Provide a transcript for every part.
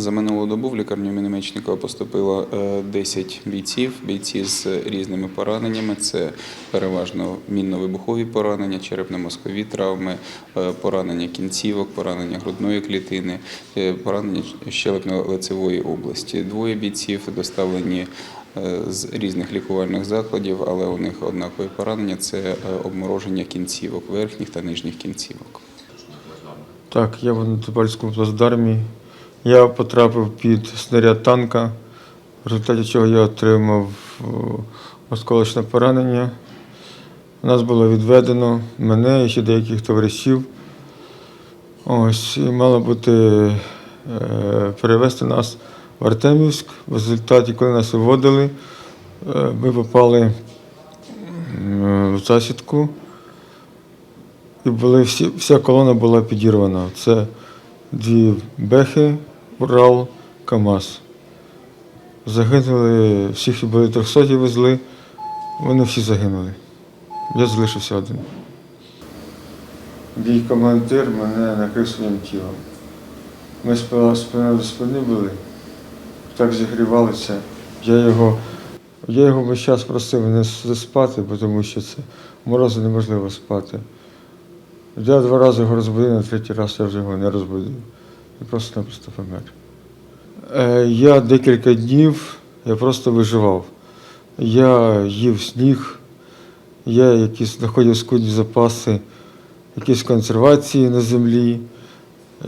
За минулу добу в лікарню імені поступило е, 10 бійців, бійці з різними пораненнями. Це переважно мінно-вибухові поранення, черепно-мозкові травми, е, поранення кінцівок, поранення грудної клітини, е, поранення щелепно-лицевої області. Двоє бійців доставлені е, з різних лікувальних закладів, але у них однакові поранення це е, обмороження кінцівок, верхніх та нижніх кінцівок. Так, я в Антипольському плацдармі. Я потрапив під снаряд танка, в результаті чого я отримав осколочне поранення. Нас було відведено, мене і ще деяких товаришів. Ось, і мало бути е, перевезти нас в Артемівськ. В результаті, коли нас виводили, е, ми попали в засідку. І були всі, вся колона була підірвана. Це дві бехи, Урал, КАМАЗ. Загинули, всіх були 300 везли, вони всі загинули. Я залишився один. Бій командир мене накрив своїм тілом. Ми спина до спини були, так зігрівалися. Я його, я його весь час просив не спати, тому що це морозу неможливо спати. Я два рази його розбудив, на третій раз я вже його не розбудив. І просто-напросто помер. Е, я декілька днів я просто виживав. Я їв сніг, я якісь знаходив скудні запаси, якісь консервації на землі,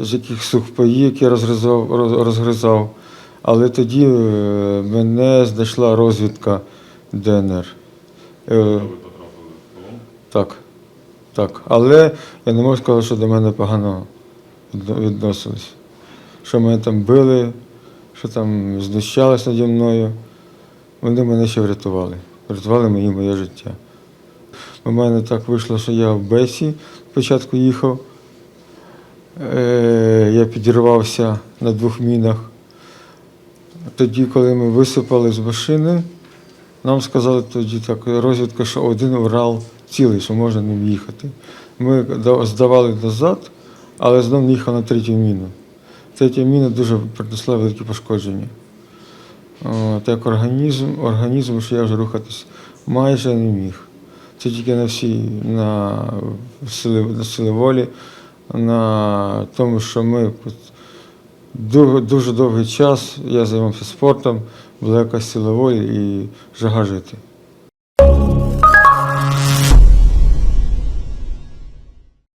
з яких сухпаї, які я розгризав, розгризав. Але тоді е, мене знайшла розвідка ДНР. Е, так. Так, але я не можу сказати, що до мене погано відносились. Що мене там били, що там знущалися наді мною. Вони мене ще врятували. Врятували мені моє життя. У мене так вийшло, що я в Бесі спочатку їхав. Е, я підірвався на двох мінах. Тоді, коли ми висипали з машини, нам сказали тоді так, розвідка, що один Урал цілий, що можна ним їхати. Ми здавали назад, але знову їхав на третю міну. Третя міна дуже принесла великі пошкодження. От, як організм, організм, що я вже рухатись майже не міг. Це тільки на всі на сили, на сили волі, на тому, що ми дуже, дуже довгий час я займався спортом, була якась сила волі і жага жити.